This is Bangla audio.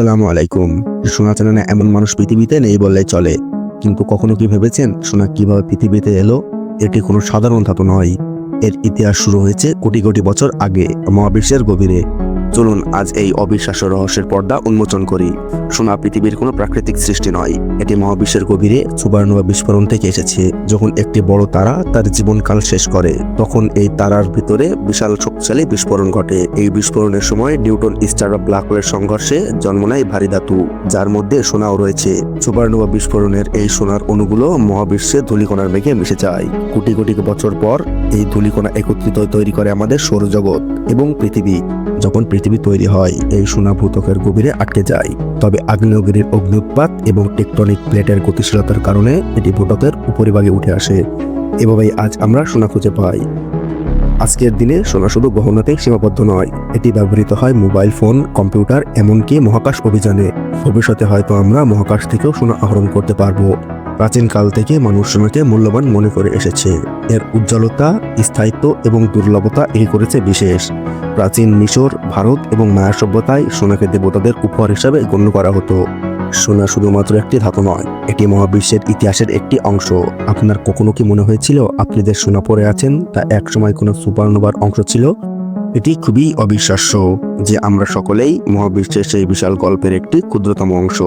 আসসালামু আলাইকুম। সোনা চেনা এমন মানুষ পৃথিবীতে নেই বললে চলে। কিন্তু কখনো কি ভেবেছেন সোনা কীভাবে পৃথিবীতে এলো? এটি কোনো সাধারণ ধাতু নয়? এর ইতিহাস শুরু হয়েছে কোটি কোটি বছর আগে মহাবিশ্বের গভীরে। চলুন আজ এই অবিশ্বাস্য রহস্যের পর্দা উন্মোচন করি। সোনা পৃথিবীর কোনো প্রাকৃতিক সৃষ্টি নয়। এটি মহাবিশ্বের গভীরে সুপারনোভা বিস্ফোরণ থেকে এসেছে। যখন একটি বড় তারা তার জীবনকাল শেষ করে, তখন এই তারার ভিতরে বিশাল শক্তিশালী বিস্ফোরণ ঘটে। এই বিস্ফোরণের সময় নিউটন, স্টার বা ব্ল্যাক সংঘর্ষে জন্ম নেয় ভারী ধাতু, যার মধ্যে সোনাও রয়েছে। সুপারনোভা বিস্ফোরণের এই সোনার অণুগুলো মহাবিশ্বে ধূলিকণার মেঘে মিশে যায়। কোটি কোটি বছর পর এই ধূলিকণা একত্রিত তৈরি করে আমাদের সৌরজগৎ এবং পৃথিবী। যখন পৃথিবী তৈরি হয়, এই সোনা ভূতকের গভীরে আটকে যায়। তবে আগ্নেয়গিরির অগ্নুৎপাত এবং টেকটনিক প্লেটের গতিশীলতার কারণে এটি ভূতকের উপরিভাগে উঠে আসে। এভাবেই আজ আমরা সোনা খুঁজে পাই। আজকের দিনে সোনা শুধু গহনাতেই সীমাবদ্ধ নয়, এটি ব্যবহৃত হয় মোবাইল ফোন, কম্পিউটার, এমনকি মহাকাশ অভিযানে। ভবিষ্যতে হয়তো আমরা মহাকাশ থেকেও সোনা আহরণ করতে পারব। প্রাচীনকাল থেকে মানুষ সোনাকে মূল্যবান মনে করে এসেছে। এর উজ্জ্বলতা, স্থায়িত্ব এবং দুর্লভতা এই করেছে বিশেষ। প্রাচীন মিশর, ভারত এবং মায়া সভ্যতায় সোনাকে দেবতাদের উপহার হিসাবে গণ্য করা হতো। সোনা শুধুমাত্র একটি ধাতু নয়, এটি মহাবিশ্বের ইতিহাসের একটি অংশ। আপনার কখনো কি মনে হয়েছিল আপনি যে সোনা পরে আছেন, তা একসময় কোনো সুপারনোভার অংশ ছিল? এটি খুবই অবিশ্বাস্য যে আমরা সকলেই মহাবিশ্বের সেই বিশাল গল্পের একটি ক্ষুদ্রতম অংশ।